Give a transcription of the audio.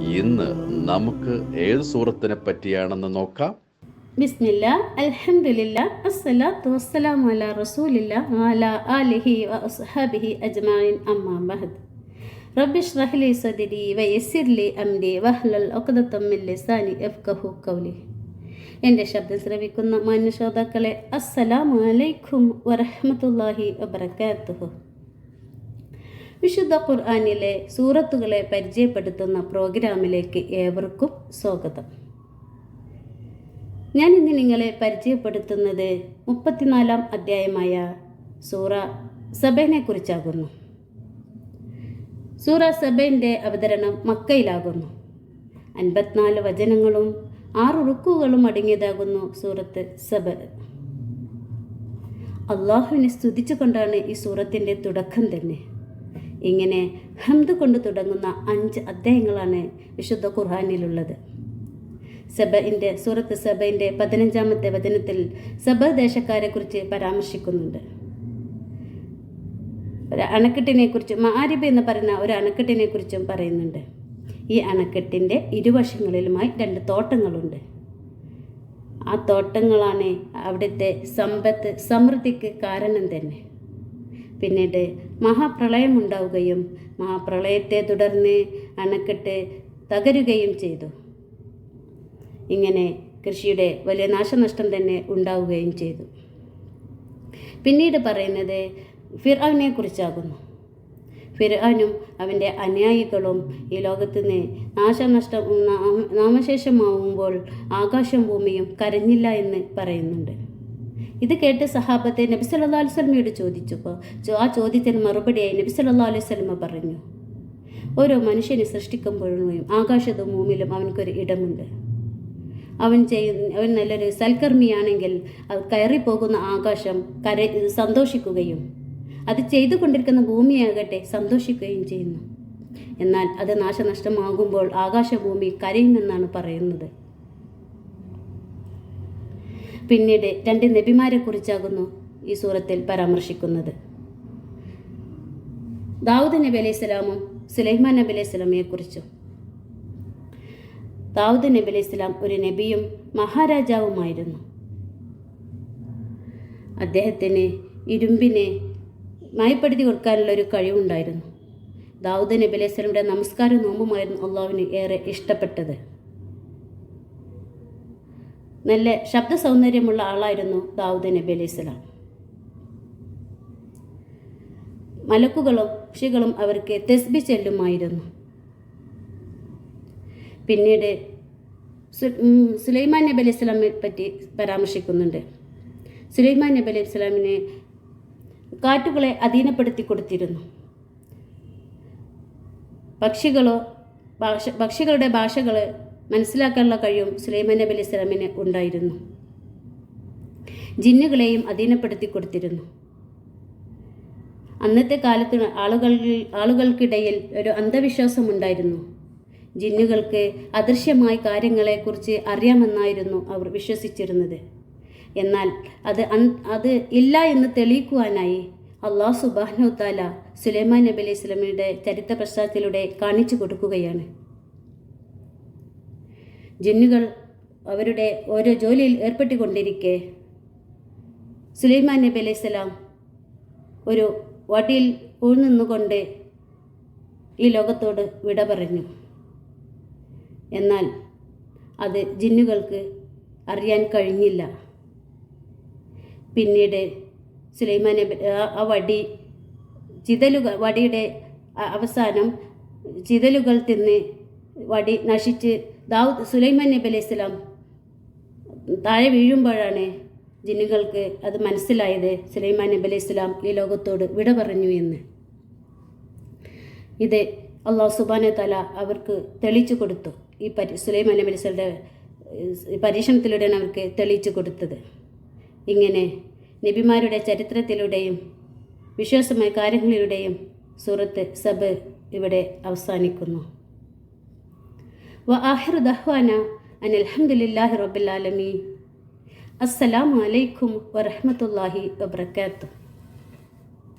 ഇന്ന് നമുക്ക് ഏത് സൂറത്തിനെ പറ്റിയാണെന്ന് നോക്കാം? അൽഹംദുലില്ല അസ്സലാത്തു വസ്സലാമു അലാ റസൂലില്ല അലാ ആലിഹി വ അസ്ഹാബിഹി അജ്മഈൻ അമ്മാ ബഅദ്. മിൻ ലിസാനി ഖൗലി. ശബ്ദം ശ്രവിക്കുന്ന മാന്യ ശ്രോതാക്കളെ അസ്സലാമു അലൈക്കും വറഹ്മത്തുള്ളാഹി വബറകാതുഹു വിശുദ്ധ ഖുർആാനിലെ സൂറത്തുകളെ പരിചയപ്പെടുത്തുന്ന പ്രോഗ്രാമിലേക്ക് ഏവർക്കും സ്വാഗതം. ഞാൻ ഇന്ന് നിങ്ങളെ പരിചയപ്പെടുത്തുന്നത് മുപ്പത്തിനാലാം അധ്യായമായ സൂറ സബേനെ കുറിച്ചാകുന്നു. സൂറ സബേന്റെ അവതരണം മക്കയിലാകുന്നു. അൻപത്തിനാല് വചനങ്ങളും ആറ് റുക്കുകളും അടങ്ങിയതാകുന്നു സൂറത്ത് സബ. അള്ളാഹുവിനെ സ്തുതിച്ചുകൊണ്ടാണ് ഈ സൂറത്തിന്റെ തുടക്കം തന്നെ. ഇങ്ങനെ ഹംദ് കൊണ്ട് തുടങ്ങുന്ന അഞ്ച് അധ്യായങ്ങളാണ് വിശുദ്ധ ഖുർഹാനിലുള്ളത് സബയിന്റെ സൂറത്ത് സബയിന്റെ പതിനഞ്ചാമത്തെ വചനത്തിൽ സബ ദേശക്കാരെ കുറിച്ച് പരാമർശിക്കുന്നുണ്ട്. ഒരു അണക്കെട്ടിനെ കുറിച്ച് മാരിബ് എന്ന് പറയുന്ന ഒരു അണക്കെട്ടിനെ കുറിച്ചും പറയുന്നുണ്ട്. ഈ അണക്കെട്ടിന്റെ ഇരുവശങ്ങളിലുമായി രണ്ട് തോട്ടങ്ങളുണ്ട്. ആ തോട്ടങ്ങളാണ് അവിടുത്തെ സമ്പത്ത് സമൃദ്ധിക്ക് കാരണം തന്നെ. പിന്നീട് മഹാപ്രളയം ഉണ്ടാവുകയും മഹാപ്രളയത്തെ തുടർന്ന് അണക്കെട്ട് തകരുകയും ചെയ്തു. ഇങ്ങനെ കൃഷിയുടെ വലിയ നാശനഷ്ടം തന്നെ ഉണ്ടാവുകയും ചെയ്തു. പിന്നീട് പറയുന്നത് ഫിർആനെ കുറിച്ചാകുന്നു. ഫിർആനും അവന്റെ അനുയായികളും ഈ ലോകത്തിന് നാശനഷ്ടം നാമ- നാമശേഷമാവുമ്പോൾ ആകാശം ഭൂമിയും കരഞ്ഞില്ല എന്ന് പറയുന്നുണ്ട്. ഇത് കേട്ട് സഹാബത്തെ നബി സല്ലല്ലാഹു അലൈഹി സ്വലമയോട് ചോദിച്ചപ്പോൾ ആ ചോദ്യത്തിന് മറുപടിയായി നബി സല്ലല്ലാഹു അലൈഹി സ്വലമ പറഞ്ഞു ഓരോ മനുഷ്യനെ സൃഷ്ടിക്കുമ്പോഴും ആകാശത്തും ഭൂമിയിലും അവനക്കൊരു ഇടമുണ്ട്. അവൻ ചെയ്യുന്ന അവൻ നല്ലൊരു സൽക്കർമ്മിയാണെങ്കിൽ അത് കയറിപ്പോകുന്ന ആകാശം കര സന്തോഷിക്കുകയും അത് ചെയ്തു കൊണ്ടിരിക്കുന്ന ഭൂമിയാകട്ടെ സന്തോഷിക്കുകയും ചെയ്യുന്നു. എന്നാൽ അത് നാശനഷ്ടമാകുമ്പോൾ ആകാശഭൂമി കരയുമെന്നാണ് പറയുന്നത്. പിന്നീട് രണ്ട് നബിമാരെ കുറിച്ചാകുന്നു ഈ സൂറത്തിൽ പരാമർശിക്കുന്നത്. ദാവൂദ് നബി അലൈഹി സ്വലാമും സുലൈമാൻ നബി അലൈഹി സ്വലാമിയെ കുറിച്ചും ദാവൂദ് നബി അലൈഹി സ്വലാം ഒരു നബിയും മഹാരാജാവുമായിരുന്നു. അദ്ദേഹത്തിന് ഇരുമ്പിനെ മയപ്പെടുത്തി കൊടുക്കാനുള്ള ഒരു കഴിവുണ്ടായിരുന്നു. ദാവൂദ് നബി അലൈഹി സ്വലമിയുടെ നമസ്കാര നോമ്പുമായിരുന്നു അള്ളാഹുവിന് ഏറെ ഇഷ്ടപ്പെട്ടത്. നല്ല ശബ്ദ സൗന്ദര്യമുള്ള ആളായിരുന്നു ദാവൂദ് നബി അലൈഹി സ്വലാം. മലക്കുകളും പക്ഷികളും അവർക്ക് തെസ്ബി ചെല്ലുമായിരുന്നു. പിന്നീട് സുലൈമാൻ നബി അലൈഹി സ്വലാമിനെ പറ്റി പരാമർശിക്കുന്നുണ്ട്. സുലൈമാൻ നബി അലൈഹി സ്വലാമിനെ കാറ്റുകളെ അധീനപ്പെടുത്തി കൊടുത്തിരുന്നു. പക്ഷികളോ ഭാഷ പക്ഷികളുടെ ഭാഷകൾ മനസ്സിലാക്കാനുള്ള കഴിവും സുലൈമാൻ നബി അലൈഹി സ്വലാമിന് ഉണ്ടായിരുന്നു. ജിന്നുകളെയും അധീനപ്പെടുത്തി കൊടുത്തിരുന്നു. അന്നത്തെ കാലത്ത് ആളുകൾ ആളുകൾക്കിടയിൽ ഒരു അന്ധവിശ്വാസം ഉണ്ടായിരുന്നു. ജിന്നുകൾക്ക് അദൃശ്യമായ കാര്യങ്ങളെക്കുറിച്ച് അറിയാമെന്നായിരുന്നു അവർ വിശ്വസിച്ചിരുന്നത്. എന്നാൽ അത് അത് ഇല്ല എന്ന് തെളിയിക്കുവാനായി അള്ളാഹു സുബാഹ്നു താല സുലൈമാൻ നബി അലൈഹി സ്വലമിയുടെ ചരിത്ര പശ്ചാത്തലത്തിലൂടെ കാണിച്ചു കൊടുക്കുകയാണ്. ജിന്നുകൾ അവരുടെ ഓരോ ജോലിയിൽ ഏർപ്പെട്ടുകൊണ്ടിരിക്കെ. സുലൈമാൻ നബി അലൈഹി സ്വലാം ഒരു വടിയിൽ പൂഴ്ന്നുകൊണ്ട് ഈ ലോകത്തോട് വിട പറഞ്ഞു. എന്നാൽ അത് ജിന്നുകൾക്ക് അറിയാൻ കഴിഞ്ഞില്ല. പിന്നീട് സുലൈമാൻ നബി ആ വടി ചിതലുകൾ വടിയുടെ അവസാനം ചിതലുകൾ തിന്ന് വടി നശിച്ച് ദാവൂദ് സുലൈമാൻ നബി അലൈഹി സ്വലാം താഴെ വീഴുമ്പോഴാണ് ജിന്നുകൾക്ക് അത് മനസ്സിലായത്. സുലൈമാൻ നബി അലൈഹി സ്വലാം ഈ ലോകത്തോട് വിട പറഞ്ഞു എന്ന്. ഇത് അള്ളാഹു സുബാന തല അവർക്ക് തെളിച്ചു കൊടുത്തു. ഈ പരി സുലൈമാൻ നബി അലൈഹി സ്വലയുടെ പരീക്ഷണത്തിലൂടെയാണ് അവർക്ക് തെളിയിച്ചു കൊടുത്തത്. ഇങ്ങനെ നബിമാരുടെ ചരിത്രത്തിലൂടെയും വിശ്വാസമായ കാര്യങ്ങളിലൂടെയും സൂറത്ത് സബ് ഇവിടെ അവസാനിക്കുന്നു. വ ആഹിറു ദഹ്വാന അൻ അൽഹംദുലില്ലാഹി റബ്ബിൽ ആലമീൻ. അസ്സലാമു അലൈക്കും വറഹ്മത്തുള്ളാഹി വബറകാതുഹു